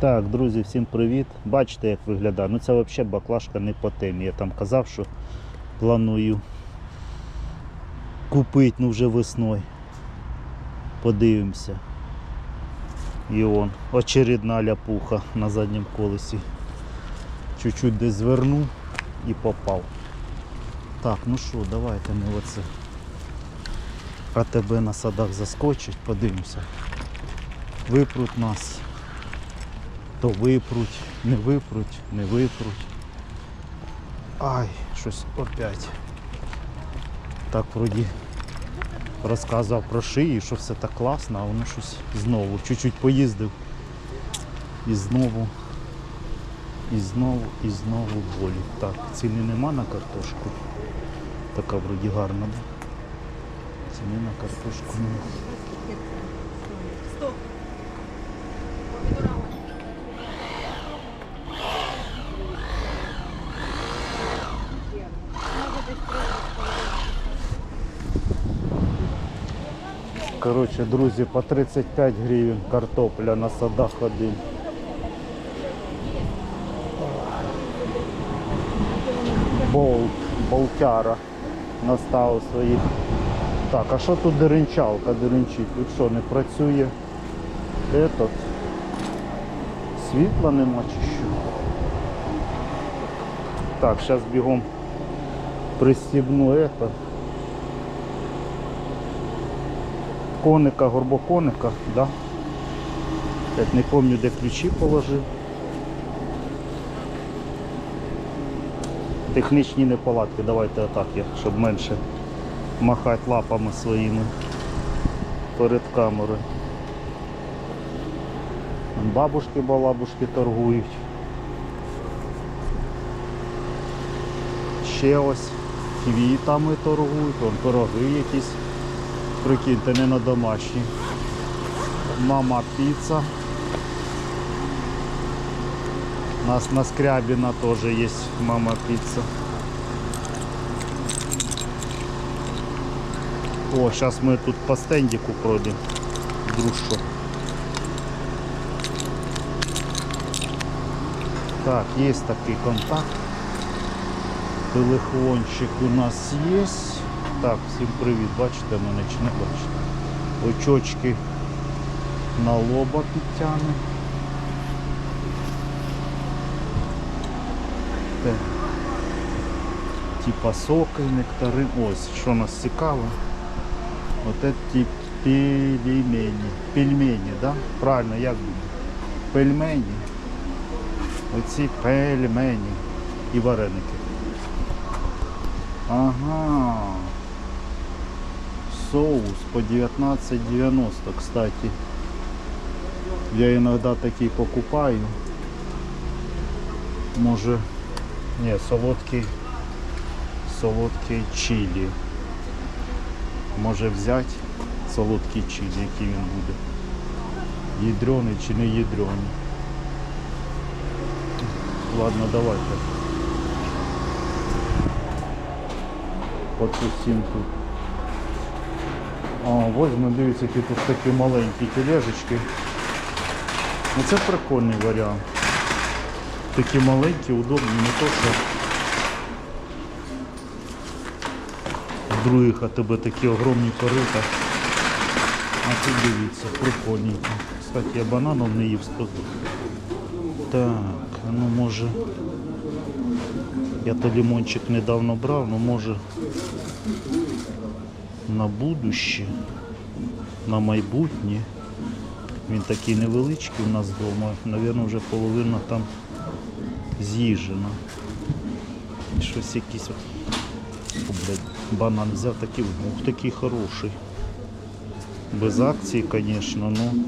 Так, друзі, всім привіт. Бачите, як виглядає. Ну це взагалі баклажка не по темі. Я там казав, що планую купити ну вже весною. Подивимося. І он, очередна ляпуха на задньому колесі. Чуть-чуть десь звернув і попав. Так, ну що, давайте ми оце. АТБ на садах заскочить, подивимося. Випруть нас. То випруть, не випруть, не випруть. Ай, щось опять. Так вроді розказував про шиї, що все так класно, а воно щось знову. Чуть-чуть поїздив. І знову, і знову, і знову болі. Так, ціни нема на картошку. Така вроді гарна? Ціни на картошку нема. Коротше, друзі, по 35 гривень картопля на садах один. Болт, болтяра наставив своїх. Так, а що тут деренчалка деренчить? Тут що, не працює этот? Світла нема чи що? Так, зараз бігом пристібну это. Коника, горбоконика, да? Як не пам'ятаю, де ключі положив. Технічні неполадки, давайте отак, я, щоб менше махати лапами своїми перед камерою. Бабушки балабушки торгують. Ще ось квітами торгують, вон пироги якісь. Прикиньте, не на домашні. Мама піца. У нас на Скрябіна теж є мама піца. О, зараз ми тут по стендику пройдемо. Дружко. Так, є такий контакт. Телефончик у нас є. Так, всім привіт, бачите мене чи не бачите? Очочки на лоба підтягне. Типа соки, нектари. Ось, що нас цікаво. Оце ті пельмені. Пельмені, да? Правильно, як буде? Пельмені. Оці пельмені і вареники. Ага. Соус по 19,90, кстати. Я иногда такие покупаю. Може, не, солодкий, солодкий чилі. Може взяти солодкий чилі, який він буде. Ядрений чи не ядрений. Ладно, давайте. Потусім тут. О, возьму, дивіться, які тут такі маленькі тележечки. Ну це прикольний варіант. Такі маленькі, удобні, не то що в других тебе такі огромні корита. А тут дивіться, прикольненькі. Кстати, я бананов не їв сказав. Так, ну може. Я то лимончик недавно брав, ну може на будуще, на майбутнє. Він такий невеличкий у нас вдома, Навірно, вже половина там з'їжджена. Щось якийсь от. О, блядь, банан взяв такий, ух, такий хороший. Без акції, звісно, ну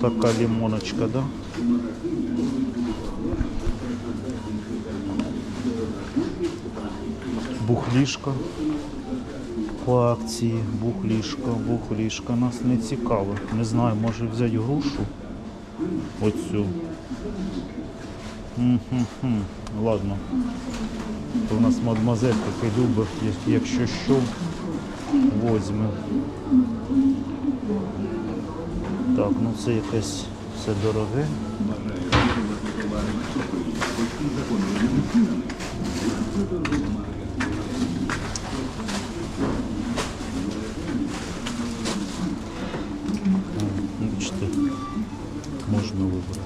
така лимоночка, да? Бухлішка по акції, бухлішка, бухлішка нас не цікаво. Не знаю, може взяти грушу. Оцю. М-хм-хм. Ладно. То у нас мадмазель таки любить, якщо що, возьме. Так, ну це якась все дороге. О, можна вибрати.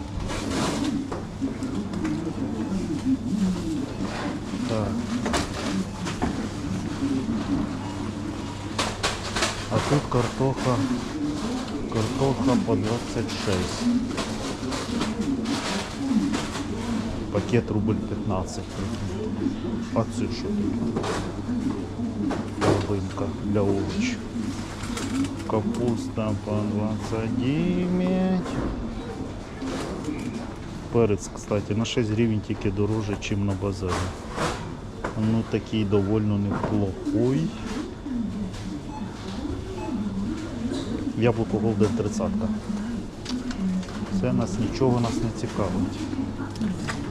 Так. А тут картоха, картоха по 26. Пакет рубль 15. А це для овочів. Капуста по 29. Перець, кстати, на 6 гривень тільки дороже, ніж на базарі. Ну такий довольно неплохой. Яблуко Голден 30. Це нас нічого нас не цікавить.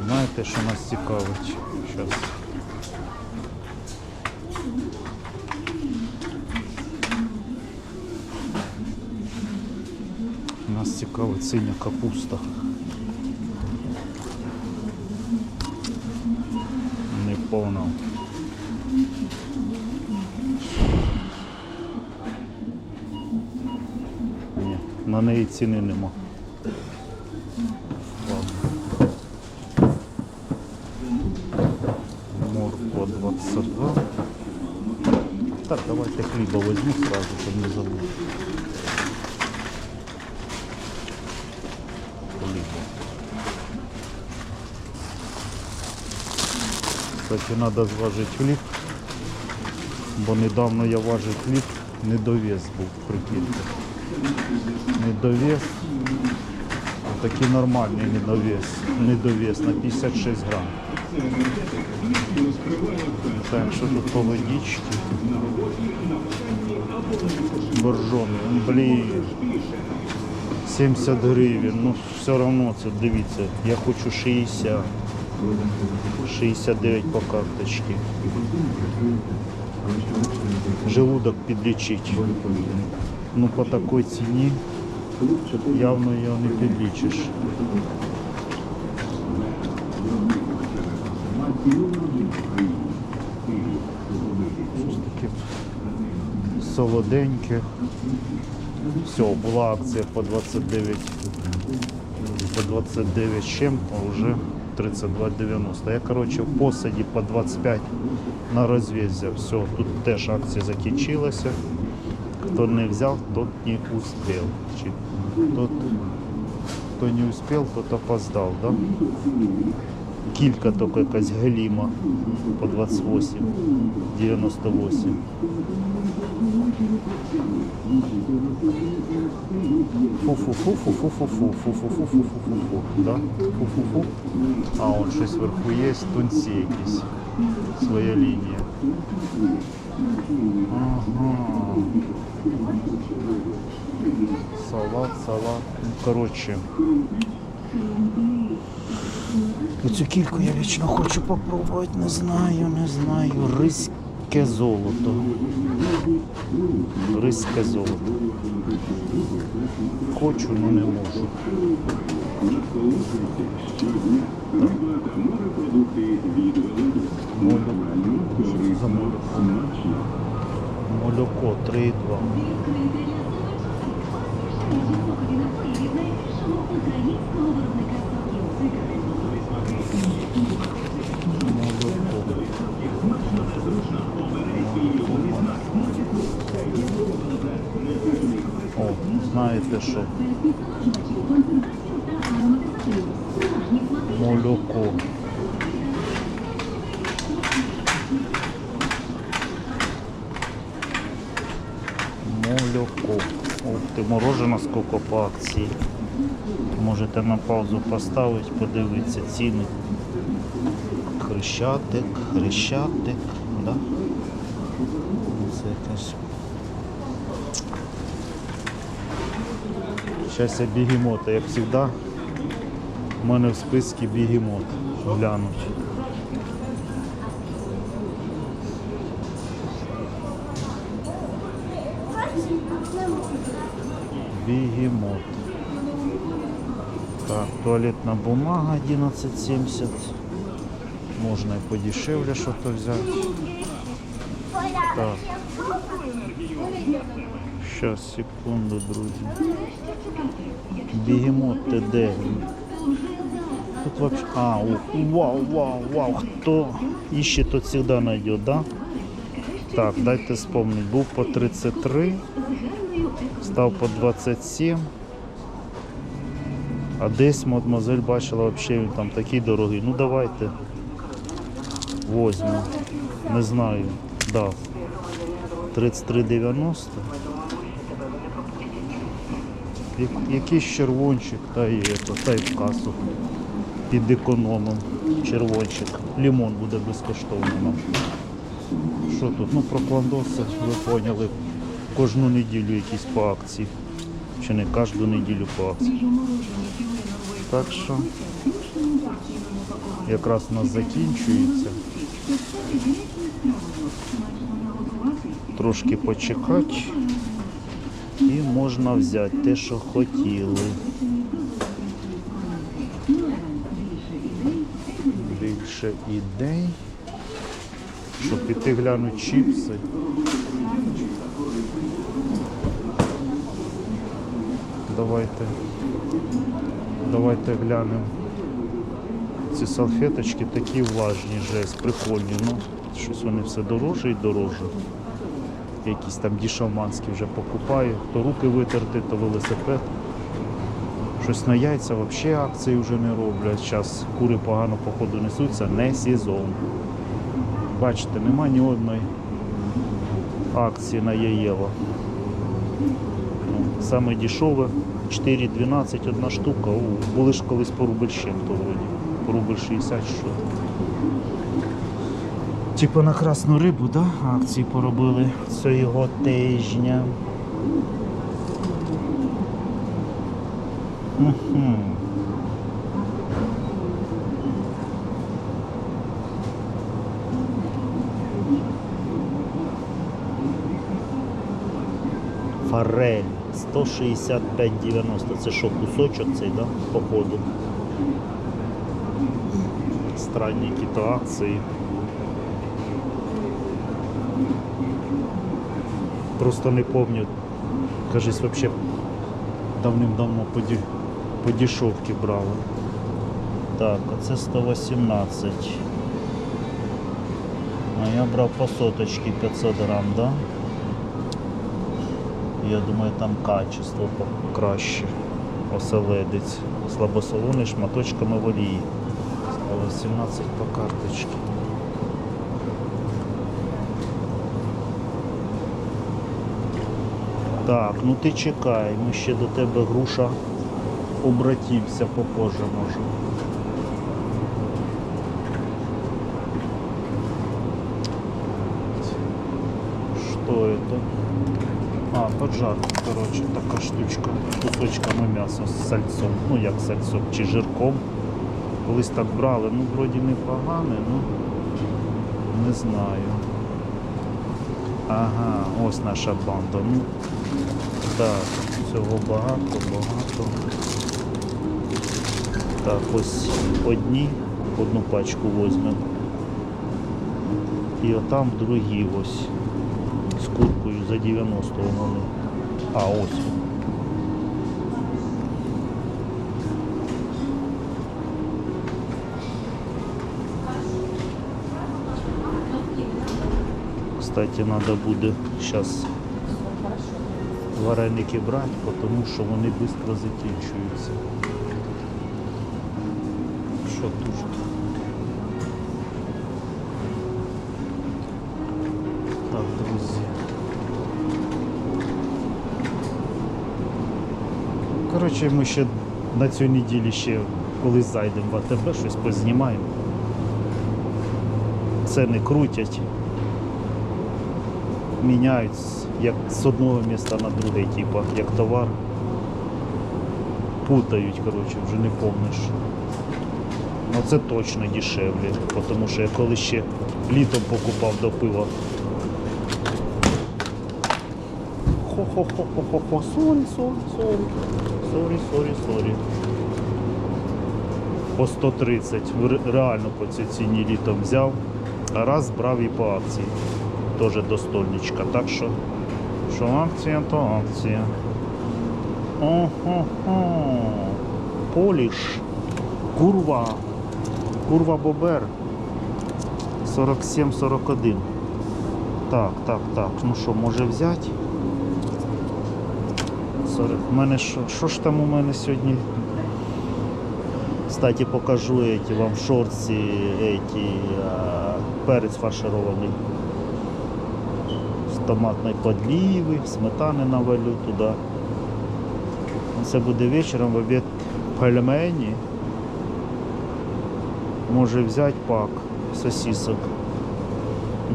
Знаєте, що нас цікавить? Зараз. Нас цікавить синя капуста. Не повна. Ні, на неї ціни нема. Морква 22. Так, давайте хліба возьму сразу, щоб не забув. Кстати, треба зважити хліб, бо недавно я важив хліб, недовес був, прикиньте. Недовес. Такий нормальний недовес. Недовес на 56 грам. Так, що тут по водичці? Боржоний, блін. 70 гривень, ну все одно це дивіться, я хочу 60. 69 по карточці. Желудок підлічить. Ну по такій ціні явно його не підлічиш. Щось солоденьке. Все, була акція по 29 по 29 з а вже 32,90. Я, коротше, в посаді по 25 на розвіз. Все, тут теж акція закінчилася. Хто не взяв, тот не успів. Чи тот, хто не успів, тот опоздав, да? Кілька тільки якась галіма по 28, 98. Фу-фу-фу-фу-фу-фу-фу-фу-фу-фу-фу-фу-фу, да? Фу-фу-фу. А, он щось вверху є, тунці якісь. Своя лінія. Ага. Салат, салат. Ну, коротше. Оцю кільку я вічно хочу попробувати, не знаю, не знаю. Ризьке золото. Ризьке золото. Хочу, але не можу. Так. Молоко. Що це за молоко? Молоко 3,2. О, знаєте що? Молоко. Молоко. Морожено скільки по акції. Можете на паузу поставити, подивитися ціни. Хрещатик, хрещатик, да? Це якась. Зараз я бігемота, як завжди. У мене в списку бігемот. Глянуть. Бігемот. Так, туалетна бумага 11,70. Можна і подешевле щось взяти. Так. Щас, секунду, друзі. Бегемот ти де? Тут вообще... А, вау, вау, вау, хто іще, тот завжди знайде, да? Так, дайте вспомнити. Був по 33, став по 27. А десь мадемуазель бачила взагалі він там такий дорогий. Ну давайте. Возьму. Не знаю. Да. 33,90. Якийсь червончик, та ето, та й в касу. Під економом. Червончик. Лимон буде безкоштовно. Що тут? Ну про кландоси, ви поняли. Кожну неділю якісь по акції. Чи не кожну неділю по акції. Так що якраз у нас закінчується. Трошки почекати і можна взяти те, що хотіли. Більше ідей. Щоб піти глянути чіпси. Давайте. Давайте глянемо. Ці салфеточки такі влажні, жесть, прикольні. Ну, щось вони все дороже і дороже. Якісь там дішаманські вже покупаю. То руки витерти, то велосипед. Щось на яйця взагалі акції вже не роблять. Зараз кури погано походу несуться, не сезон. Бачите, нема ні одної акції на яєво. Саме дешеве 4,12 одна штука. О, були ж колись по рубль з чим-то вроді. По рубль 60 що. Типа на красну рибу, да? Акції поробили цього тижня. Угу. Форель 165,90. Це що, кусочок цей, да? Походу. Странні якісь акції. Просто не пам'ятаю. Кажись, вообще давним-давно по, ді... по дешевці брали. Так, оце 118. А я брав по соточці 500 грам, да? Я думаю, там качество краще. Оселедець. Слабосолоний шматочками в олії. 118 по карточці. Так, ну ти чекай, ми ще до тебе груша обратимся попозже може. А, поджарка, короче, така штучка. Кусочками м'яса з сальцом. Ну як сальцом чи жирком. Колись так брали, ну вроді непогане, ну не знаю. Ага, ось наша банда. Ну, так, цього багато, багато. Так, ось одні, одну пачку візьмемо. І отам другі ось. Куркою за 90 вони. А, ось. Кстати, треба буде зараз вареники брати, тому що вони швидко закінчуються. Що тут? Так, друзі. Коротше, ми ще на цю неділю ще колись зайдемо в АТБ, щось познімаємо. Ціни крутять міняють як з одного міста на друге, типу, як товар. Путають, коротше, вже не помниш. Ну це точно дешевле, тому що я коли ще літом покупав до пива. Хо-хо-хо-хо-хо, сорі, сорі, сорі. Сорі, сорі, сорі. по 130. Реально по цій ціні літом взяв. Раз брав і по акції. Теж до стольничка. Так що, що акція, то акція. Ого-го. Поліш. Курва. Курва Бобер. 47-41. Так, так, так. Ну що, може взяти? 40. У мене що? Що ж там у мене сьогодні? Кстати, покажу эти вам в шорці эти, а, перець фарширований. З томатної подливи, сметани навалю туди. Це буде вечором в обід пельмені. Може взяти пак сосисок.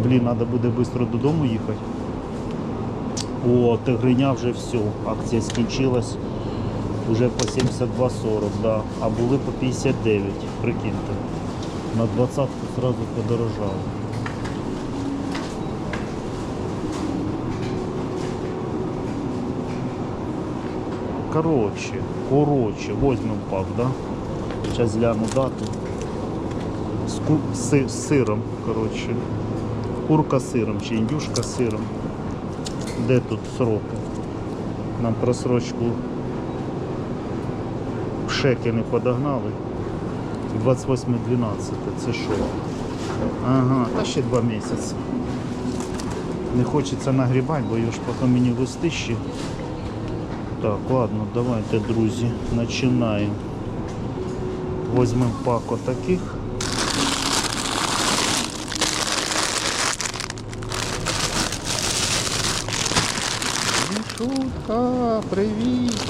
Блін, треба буде швидко додому їхати. О, тигриня вже все. Акція скінчилась. Уже по 72,40, да. а були по 59, прикиньте. На 20 сразу подорожало. Короче, короче, возьмем пак, да? Сейчас гляну дату. З, ку... з сиром, короче. Курка з сиром чи індюшка з сиром. Де тут сроки? Нам просрочку в шеки не подогнали. 28.12. Це що? Ага, та ще два місяці. Не хочеться нагрібати, бо його ж потім мені вести ще. Так, ладно, давайте, друзі, починаємо. Возьмемо пак отаких. Мішутка, привіт!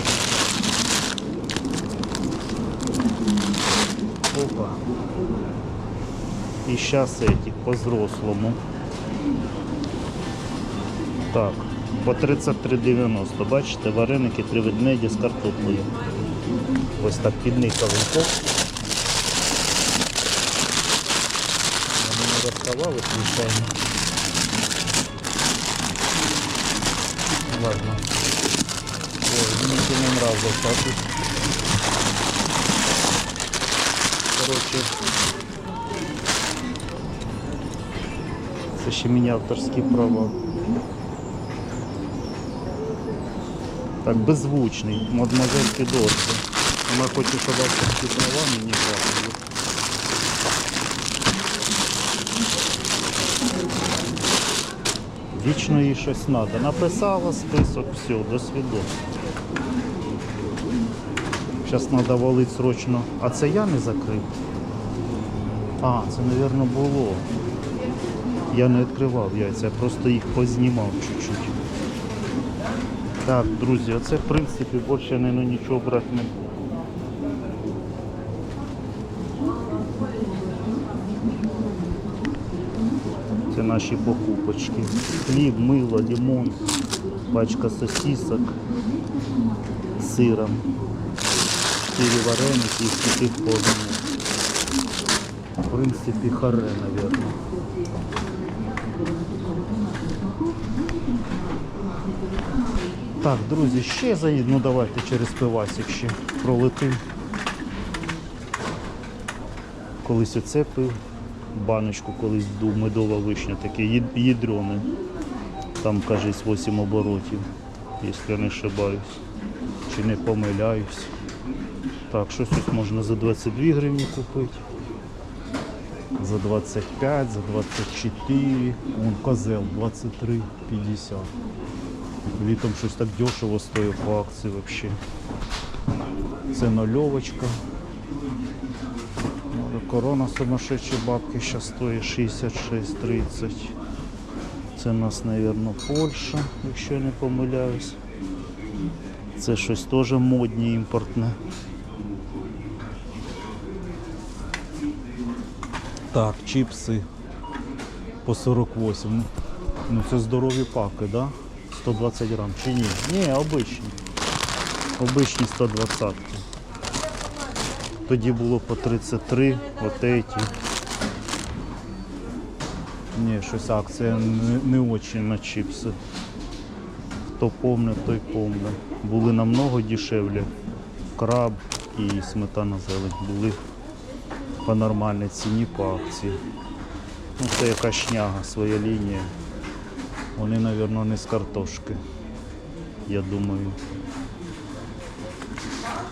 Опа. І зараз этих по-взрослому. Так, по 33,90. Бачите, вареники три ведмеді з картоплею. Ось так підникали. Вони не розставали, звичайно. Ладно. Ой, мені це не нравилось, а тут. Короче. Це ще мені авторські права. Так, беззвучний, мадемуазель Федорце. Вона хоче, щоб авторські права мені брали. Вічно їй щось треба. Написала список, все, до свідомо. Зараз треба валити срочно. А це я не закрив? А, це, мабуть, було. Я не відкривав яйця, я просто їх познімав чуть-чуть. Так, друзі, оце в принципі більше нічого брати не буду. Наші покупочки. Хліб, мило, лимон, пачка сосисок з сиром. Чотири вареники і скільки подано. В принципі, харе, мабуть. Так, друзі, ще заїду. Ну давайте через пивасик ще пролетим. Колись оце пив, баночку колись медова вишня, таке ядрене. Там, кажись, 8 оборотів, якщо я не ошибаюсь. Чи не помиляюсь. Так, щось тут можна за 22 гривні купити. За 25, за 24. Вон козел 23,50. Літом щось так дешево стоїть по акції взагалі. Це нульовочка. Корона сумасшедші бабки зараз стоїть 66,30. Це у нас, мабуть, Польща, якщо я не помиляюсь. Це щось теж модне імпортне. Так, чіпси по 48. Ну це здорові паки, да? 120 грам чи ні? Ні, обичні. Обичні 120. Тоді було по 33, от эти. Ні, щось акція не, не очень на чіпси. Хто помне, той помне. Були намного дешевле. Краб і сметана зелень були по нормальній ціні по акції. Ну це яка шняга, своя лінія. Вони, мабуть, не з картошки. Я думаю.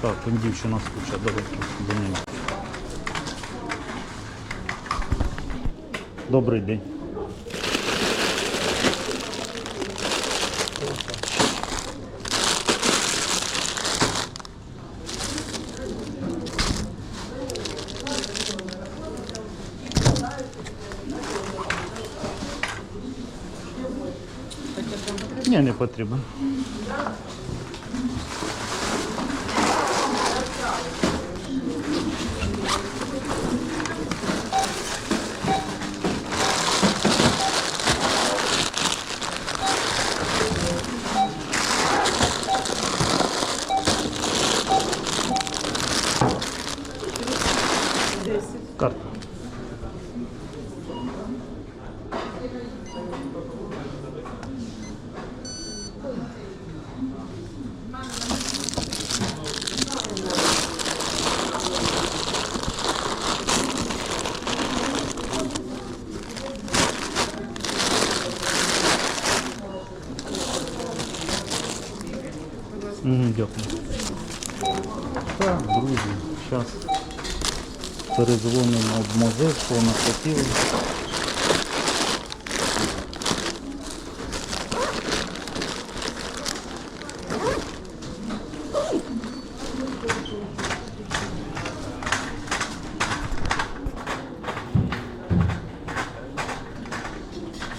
Так, он дівчина скуча, давайте до неї. Добрий день. Ні, не потрібен. corto. Перезвонимо що вона хотіла.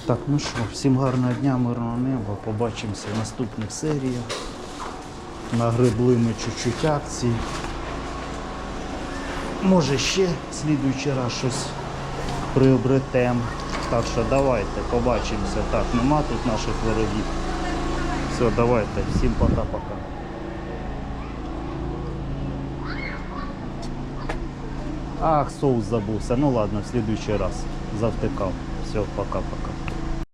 Так, ну що, всім гарного дня, мирного неба. Побачимося в наступних серіях. Нагребли ми чуть-чуть акцій. Може ще в слідуючий раз щось приобретемо. Так що давайте, побачимося. Так, нема тут наших ворогів. Все, давайте, всім пока-пока. Ах, соус забувся. Ну ладно, в слідуючий раз. Завтикав. Все, пока-пока.